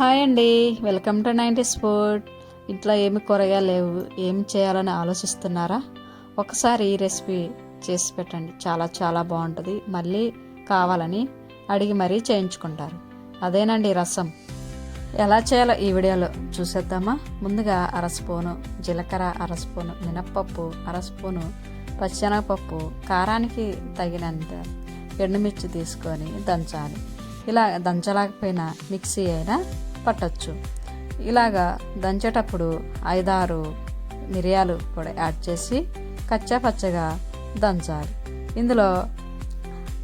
Hi అండి. Welcome to nineties food ఇంట్లో ఏమి కూరగాయలు లేవు. ఏం చేయాలని ఆలోచిస్తున్నారా? ఒకసారి ఈ రెసిపీ చేసి పెట్టండి. చాలా చాలా బాగుంటుంది. మళ్ళీ కావాలని అడిగి మరీ చేయించుకుంటారు. అదేనండి రసం. ఎలా చేయాలో ఈ వీడియోలో చూసేద్దామా? ముందుగా అర స్పూను జీలకర్ర అర స్పూను మినప్పప్పు అర స్పూను పచ్చెనగపప్పు కారానికి తగినంత ఎండుమిర్చి తీసుకొని దంచాలి. ఇలా దంచలేకపోయినా మిక్సీ అయినా పట్టచ్చు. ఇలాగా దంచేటప్పుడు ఐదారు మిరియాలు కూడా యాడ్ చేసి కచ్చా పచ్చగా దంచాలి. ఇందులో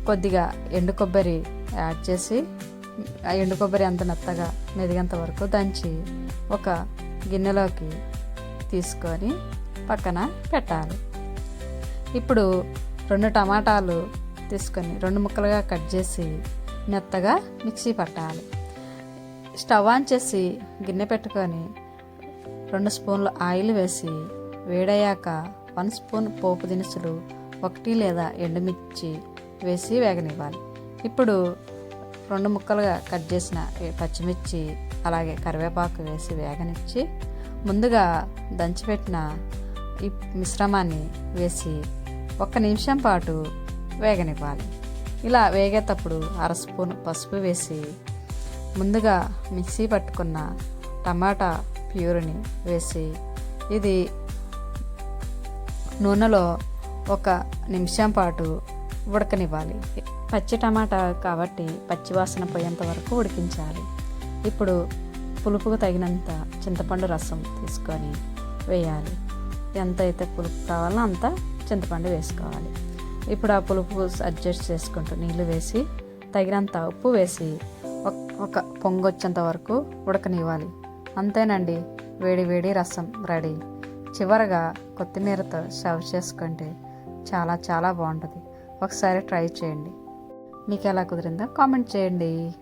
కొద్దిగా ఎండు కొబ్బరి యాడ్ చేసి ఆ ఎండు కొబ్బరి అంత మెత్తగా మెదిగేంత వరకు దంచి ఒక గిన్నెలోకి తీసుకొని పక్కన పెట్టాలి. ఇప్పుడు రెండు టమాటాలు తీసుకొని రెండు ముక్కలుగా కట్ చేసి మెత్తగా మిక్సీ పట్టాలి. స్టవ్ ఆన్ చేసి గిన్నె పెట్టుకొని రెండు స్పూన్లు ఆయిల్ వేసి వేడయ్యాక వన్ స్పూన్ పోపు దినుసులు ఒకటి లేదా ఎండుమిర్చి వేసి వేగనివ్వాలి. ఇప్పుడు రెండు ముక్కలుగా కట్ చేసిన పచ్చిమిర్చి అలాగే కరివేపాకు వేసి వేగనిచ్చి ముందుగా దంచిపెట్టిన ఈ మిశ్రమాన్ని వేసి ఒక్క నిమిషం పాటు వేగనివ్వాలి. ఇలా వేగేటప్పుడు అర స్పూన్ పసుపు వేసి ముందుగా మిక్సీ పట్టుకున్న టమాటా ప్యూర్ని వేసి ఇది నూనెలో ఒక నిమిషం పాటు ఉడకనివ్వాలి. పచ్చి టమాటా కాబట్టి పచ్చి వాసన పోయేంత వరకు ఉడికించాలి. ఇప్పుడు పులుపుకు తగినంత చింతపండు రసం తీసుకొని వేయాలి. ఎంత అయితే పులుపు కావాలో అంత చింతపండు వేసుకోవాలి. ఇప్పుడు ఆ పులుపు అడ్జస్ట్ చేసుకుంటూ నీళ్ళు వేసి తగినంత ఉప్పు వేసి ఒక పొంగు వచ్చేంత వరకు ఉడకనివ్వాలి. అంతేనండి వేడి వేడి రసం రెడీ. చివరగా కొత్తిమీరతో సర్వ్ చేసుకుంటే చాలా చాలా బాగుంటుంది. ఒకసారి ట్రై చేయండి. మీకు ఎలా కుదిరిందో కామెంట్ చేయండి.